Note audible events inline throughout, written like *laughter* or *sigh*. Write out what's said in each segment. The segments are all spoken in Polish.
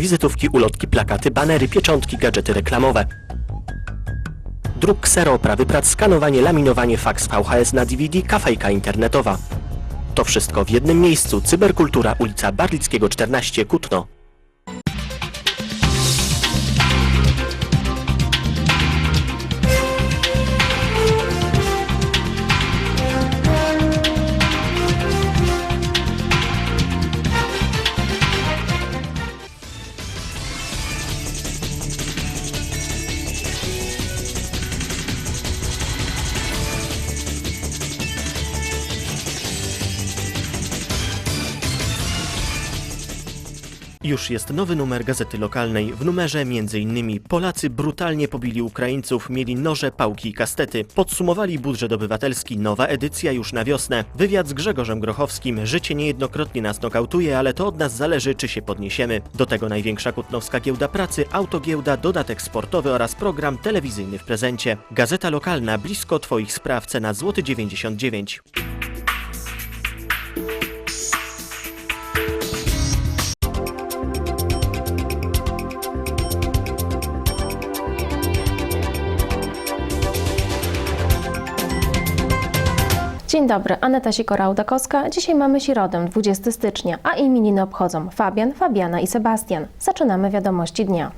Wizytówki, ulotki, plakaty, banery, pieczątki, gadżety reklamowe. Druk ksero, oprawy prac, skanowanie, laminowanie, faks VHS na DVD, kafejka internetowa. To wszystko w jednym miejscu. Cyberkultura, ulica Barlickiego 14, Kutno. Już jest nowy numer gazety lokalnej. W numerze m.in. Polacy brutalnie pobili Ukraińców, mieli noże, pałki i kastety. Podsumowali budżet obywatelski, nowa edycja już na wiosnę. Wywiad z Grzegorzem Grochowskim. Życie niejednokrotnie nas nokautuje, ale to od nas zależy, czy się podniesiemy. Do tego największa kutnowska giełda pracy, autogiełda, dodatek sportowy oraz program telewizyjny w prezencie. Gazeta lokalna blisko Twoich spraw, cena złoty 99. Dzień dobry, Aneta Sikorał-Dakowska. Dzisiaj mamy środę, 20 stycznia, a imieniny obchodzą Fabian, Fabiana i Sebastian. Zaczynamy wiadomości dnia.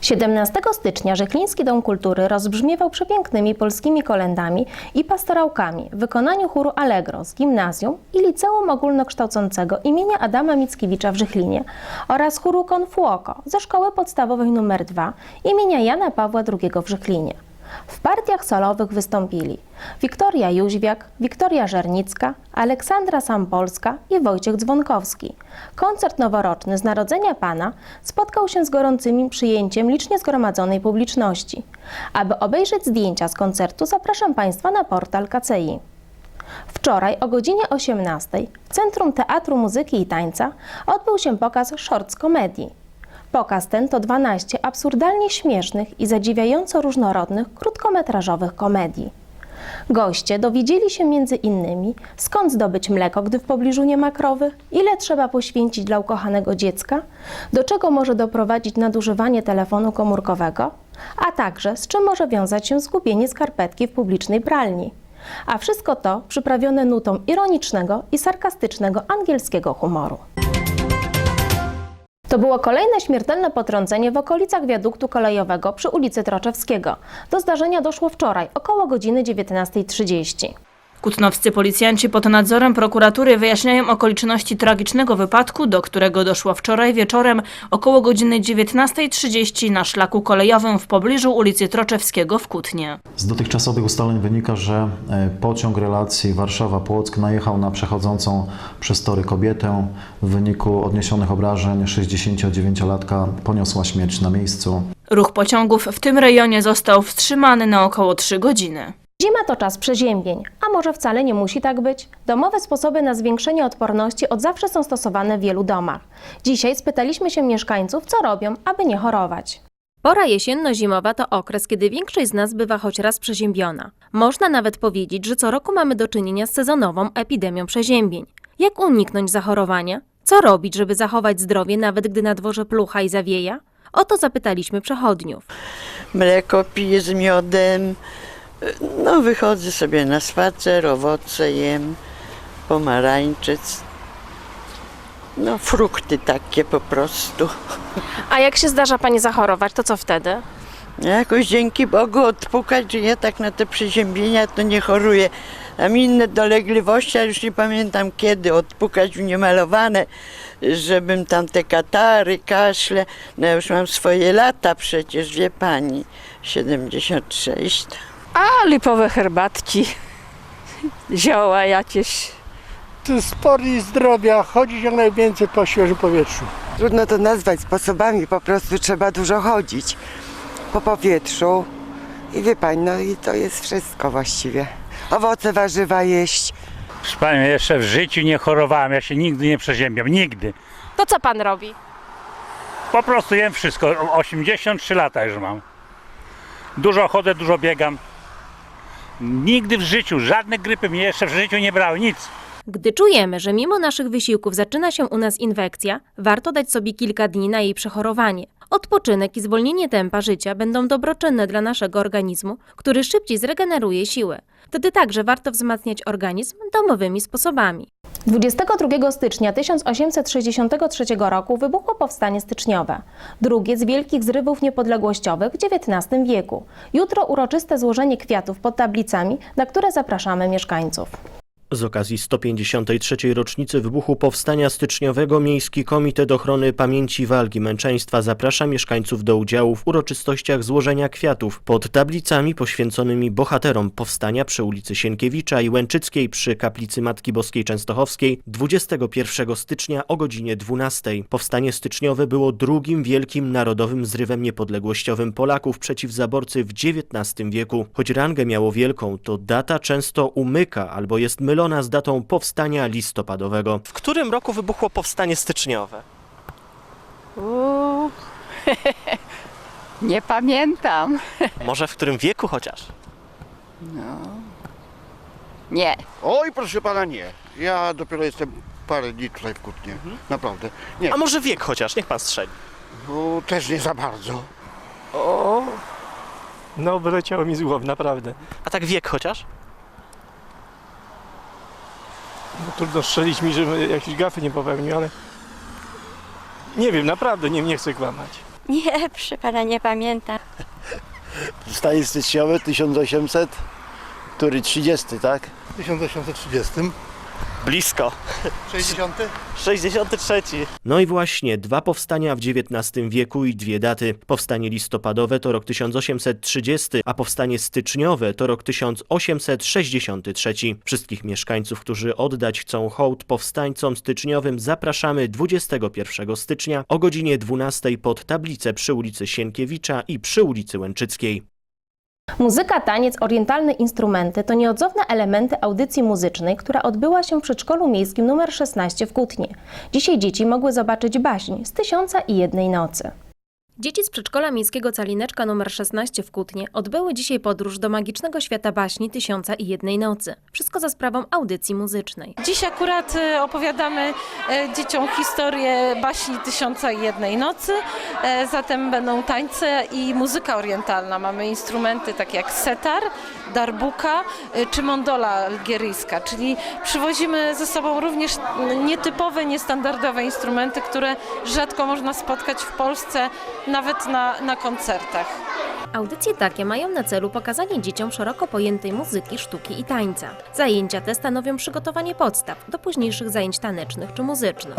17 stycznia Żekliński Dom Kultury rozbrzmiewał przepięknymi polskimi kolendami i pastorałkami w wykonaniu chóru Allegro z gimnazjum i liceum ogólnokształcącego imienia Adama Mickiewicza w Żechlinie oraz chóru Konfuoko ze szkoły podstawowej nr 2 imienia Jana Pawła II w Żechlinie. W partiach solowych wystąpili Wiktoria Jóźwiak, Wiktoria Żernicka, Aleksandra Sampolska i Wojciech Dzwonkowski. Koncert noworoczny z Narodzenia Pana spotkał się z gorącym przyjęciem licznie zgromadzonej publiczności. Aby obejrzeć zdjęcia z koncertu zapraszam Państwa na portal KCI. Wczoraj o godzinie 18 w Centrum Teatru Muzyki i Tańca odbył się pokaz Shorts Komedii. Pokaz ten to 12 absurdalnie śmiesznych i zadziwiająco różnorodnych krótkometrażowych komedii. Goście dowiedzieli się między innymi, skąd zdobyć mleko, gdy w pobliżu nie ma krowy, ile trzeba poświęcić dla ukochanego dziecka, do czego może doprowadzić nadużywanie telefonu komórkowego, a także z czym może wiązać się zgubienie skarpetki w publicznej pralni. A wszystko to przyprawione nutą ironicznego i sarkastycznego angielskiego humoru. To było kolejne śmiertelne potrącenie w okolicach wiaduktu kolejowego przy ulicy Troczewskiego. Do zdarzenia doszło wczoraj, około godziny 19.30. Kutnowscy policjanci pod nadzorem prokuratury wyjaśniają okoliczności tragicznego wypadku, do którego doszło wczoraj wieczorem około godziny 19.30 na szlaku kolejowym w pobliżu ulicy Troczewskiego w Kutnie. Z dotychczasowych ustaleń wynika, że e, pociąg relacji Warszawa-Płock najechał na przechodzącą przez tory kobietę. W wyniku odniesionych obrażeń 69-latka poniosła śmierć na miejscu. Ruch pociągów w tym rejonie został wstrzymany na około 3 godziny. Zima to czas przeziębień, a może wcale nie musi tak być? Domowe sposoby na zwiększenie odporności od zawsze są stosowane w wielu domach. Dzisiaj spytaliśmy się mieszkańców, co robią, aby nie chorować. Pora jesienno-zimowa to okres, kiedy większość z nas bywa choć raz przeziębiona. Można nawet powiedzieć, że co roku mamy do czynienia z sezonową epidemią przeziębień. Jak uniknąć zachorowania? Co robić, żeby zachować zdrowie, nawet gdy na dworze plucha i zawieja? O to zapytaliśmy przechodniów. mleko piję z miodem. No, wychodzę sobie na spacer, owoce jem, pomarańczyc. No, frukty takie po prostu. A jak się zdarza Pani zachorować, to co wtedy? Jakoś dzięki Bogu odpukać, że ja tak na te przeziębienia to nie choruję. Mam inne dolegliwości, ale już nie pamiętam kiedy, odpukać w niemalowane, żebym tam te katary, kaszle, no ja już mam swoje lata przecież, wie pani, 76. A lipowe herbatki, *laughs* zioła jakieś. To sport i zdrowia, chodzić jak najwięcej po świeżym powietrzu. Trudno to nazwać sposobami, po prostu trzeba dużo chodzić po powietrzu. I wie pani, no i to jest wszystko właściwie. Owoce, warzywa jeść. Proszę Panią, jeszcze w życiu nie chorowałem, ja się nigdy nie przeziębiam, nigdy. To co Pan robi? Po prostu jem wszystko, O- 83 lata już mam. Dużo chodzę, dużo biegam. Nigdy w życiu, żadne grypy mnie jeszcze w życiu nie brały, nic. Gdy czujemy, że mimo naszych wysiłków zaczyna się u nas infekcja, warto dać sobie kilka dni na jej przechorowanie. Odpoczynek i zwolnienie tempa życia będą dobroczynne dla naszego organizmu, który szybciej zregeneruje siłę. Wtedy także warto wzmacniać organizm domowymi sposobami. 22 stycznia 1863 roku wybuchło powstanie styczniowe, drugie z wielkich zrywów niepodległościowych w XIX wieku. Jutro uroczyste złożenie kwiatów pod tablicami, na które zapraszamy mieszkańców. Z okazji 153. rocznicy wybuchu Powstania Styczniowego Miejski Komitet Ochrony Pamięci Walki Męczeństwa zaprasza mieszkańców do udziału w uroczystościach złożenia kwiatów pod tablicami poświęconymi bohaterom powstania przy ulicy Sienkiewicza i Łęczyckiej przy kaplicy Matki Boskiej Częstochowskiej 21 stycznia o godzinie 12. Powstanie styczniowe było drugim wielkim narodowym zrywem niepodległościowym Polaków przeciw zaborcy w XIX wieku. Choć rangę miało wielką, to data często umyka albo jest mylona z datą powstania listopadowego. W którym roku wybuchło powstanie styczniowe? Uuu, *laughs* nie pamiętam. *laughs* Może w którym wieku chociaż? Nie. Oj, proszę pana, nie. Ja dopiero jestem parę dni tutaj w Kutnie. Naprawdę. Nie, A może wiek chociaż, niech pan strzeli. no, też nie za bardzo. O, no wyleciało mi z głowy, naprawdę. A tak wiek chociaż? No, trudno strzelić mi, żebym jakiejś gafy nie popełnił, ale nie wiem, naprawdę nie, nie chcę kłamać. *laughs* Nie, proszę pana, nie pamiętam. Stanie styczniowe 1800, który 30, tak? 1830. Blisko. 60? 63. No i właśnie, dwa powstania w XIX wieku i dwie daty. Powstanie listopadowe to rok 1830, a powstanie styczniowe to rok 1863. Wszystkich mieszkańców, którzy oddać chcą hołd powstańcom styczniowym zapraszamy 21 stycznia o godzinie 12 pod tablicę przy ulicy Sienkiewicza i przy ulicy Łęczyckiej. Muzyka, taniec, orientalne instrumenty to nieodzowne elementy audycji muzycznej, która odbyła się w przedszkolu miejskim nr 16 w Kutnie. Dzisiaj dzieci mogły zobaczyć baśń z Tysiąca i Jednej Nocy. Dzieci z przedszkola miejskiego Calineczka nr 16 w Kutnie odbyły dzisiaj podróż do magicznego świata baśni Tysiąca i Jednej Nocy. Wszystko za sprawą audycji muzycznej. Dziś akurat e, opowiadamy e, dzieciom historię baśni Tysiąca i Jednej Nocy. E, Zatem będą tańce i muzyka orientalna. Mamy instrumenty takie jak setar, darbuka czy mondola algieryjska, czyli przywozimy ze sobą również nietypowe, niestandardowe instrumenty, które rzadko można spotkać w Polsce, nawet na, na koncertach. Audycje takie mają na celu pokazanie dzieciom szeroko pojętej muzyki, sztuki i tańca. Zajęcia te stanowią przygotowanie podstaw do późniejszych zajęć tanecznych czy muzycznych.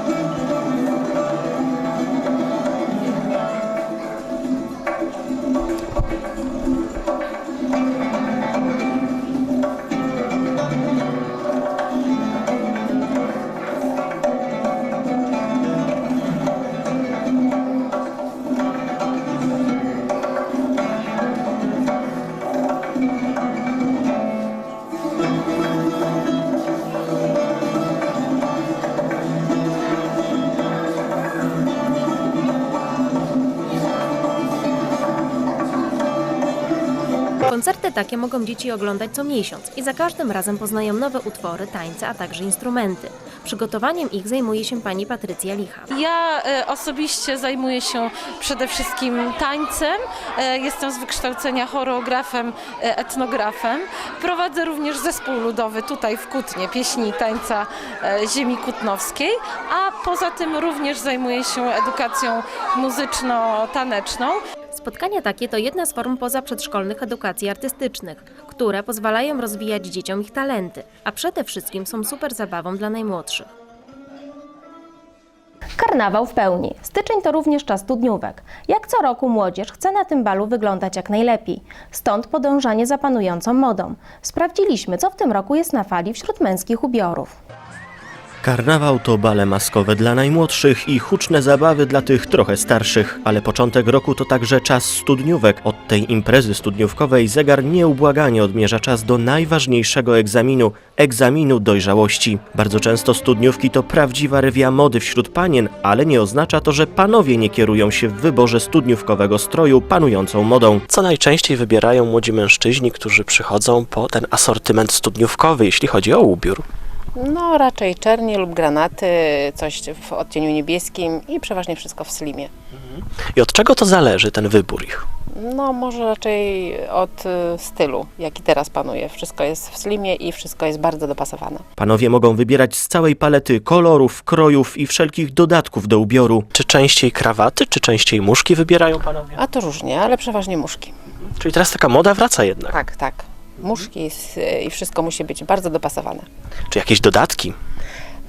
Koncerty takie mogą dzieci oglądać co miesiąc i za każdym razem poznają nowe utwory, tańce, a także instrumenty. Przygotowaniem ich zajmuje się pani Patrycja Licha. Ja e, osobiście zajmuję się przede wszystkim tańcem. E, Jestem z wykształcenia choreografem, e, etnografem. Prowadzę również zespół ludowy tutaj w Kutnie, pieśni i tańca e, ziemi kutnowskiej, a poza tym również zajmuję się edukacją muzyczno-taneczną. Spotkania takie to jedna z form pozaprzedszkolnych edukacji artystycznych, które pozwalają rozwijać dzieciom ich talenty, a przede wszystkim są super zabawą dla najmłodszych. Karnawał w pełni. Styczeń to również czas studniówek. Jak co roku młodzież chce na tym balu wyglądać jak najlepiej. Stąd podążanie za panującą modą. Sprawdziliśmy, co w tym roku jest na fali wśród męskich ubiorów. Karnawał to bale maskowe dla najmłodszych i huczne zabawy dla tych trochę starszych, ale początek roku to także czas studniówek. Od tej imprezy studniówkowej zegar nieubłaganie odmierza czas do najważniejszego egzaminu egzaminu dojrzałości. Bardzo często studniówki to prawdziwa rewia mody wśród panien, ale nie oznacza to, że panowie nie kierują się w wyborze studniówkowego stroju panującą modą. Co najczęściej wybierają młodzi mężczyźni, którzy przychodzą po ten asortyment studniówkowy, jeśli chodzi o ubiór. No raczej czernie lub granaty, coś w odcieniu niebieskim i przeważnie wszystko w slimie. I od czego to zależy, ten wybór ich? No może raczej od y, stylu, jaki teraz panuje. Wszystko jest w slimie i wszystko jest bardzo dopasowane. Panowie mogą wybierać z całej palety kolorów, krojów i wszelkich dodatków do ubioru. Czy częściej krawaty, czy częściej muszki wybierają panowie? A to różnie, ale przeważnie muszki. Czyli teraz taka moda wraca jednak. Tak, tak. Muszki i wszystko musi być bardzo dopasowane. Czy jakieś dodatki?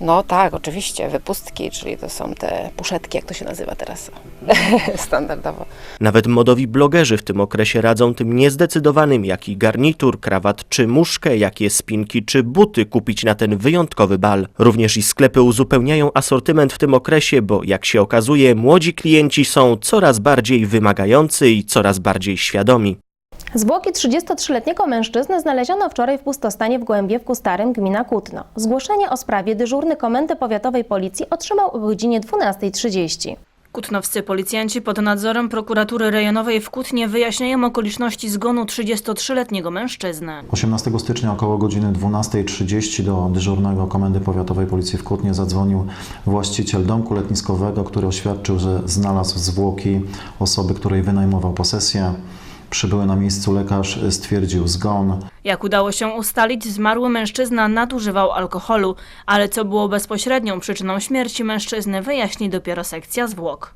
No tak, oczywiście, wypustki, czyli to są te puszetki, jak to się nazywa teraz *laughs* standardowo. Nawet modowi blogerzy w tym okresie radzą tym niezdecydowanym, jaki garnitur, krawat czy muszkę, jakie spinki czy buty kupić na ten wyjątkowy bal. Również i sklepy uzupełniają asortyment w tym okresie, bo jak się okazuje, młodzi klienci są coraz bardziej wymagający i coraz bardziej świadomi. Zwłoki 33-letniego mężczyzny znaleziono wczoraj w pustostanie w Głębiewku Starym, gmina Kutno. Zgłoszenie o sprawie dyżurny Komendy Powiatowej Policji otrzymał o godzinie 12.30. Kutnowscy policjanci pod nadzorem prokuratury rejonowej w Kutnie wyjaśniają okoliczności zgonu 33-letniego mężczyzny. 18 stycznia około godziny 12.30 do dyżurnego Komendy Powiatowej Policji w Kutnie zadzwonił właściciel domku letniskowego, który oświadczył, że znalazł zwłoki osoby, której wynajmował posesję. Przybyły na miejscu lekarz stwierdził zgon. Jak udało się ustalić, zmarły mężczyzna nadużywał alkoholu, ale co było bezpośrednią przyczyną śmierci mężczyzny wyjaśni dopiero sekcja zwłok.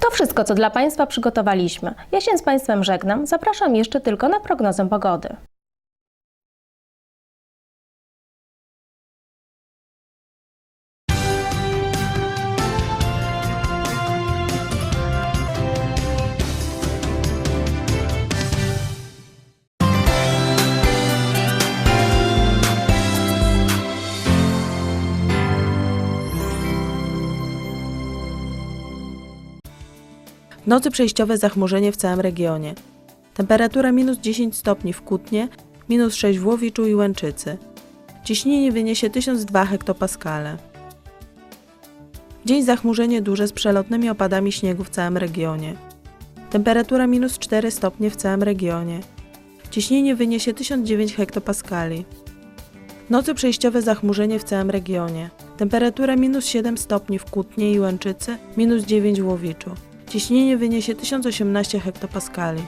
To wszystko, co dla Państwa przygotowaliśmy. Ja się z Państwem żegnam. Zapraszam jeszcze tylko na prognozę pogody. Nocy przejściowe zachmurzenie w całym regionie. Temperatura minus 10 stopni w Kutnie, minus 6 w Łowiczu i Łęczycy. Ciśnienie wyniesie 1002 hektopaskale. Dzień zachmurzenie duże z przelotnymi opadami śniegu w całym regionie. Temperatura minus 4 stopnie w całym regionie. Ciśnienie wyniesie 1009 hektopaskali. Nocy przejściowe zachmurzenie w całym regionie. Temperatura minus 7 stopni w Kutnie i Łęczycy, minus 9 w Łowiczu. Ciśnienie wyniesie 1018 hektopaskali.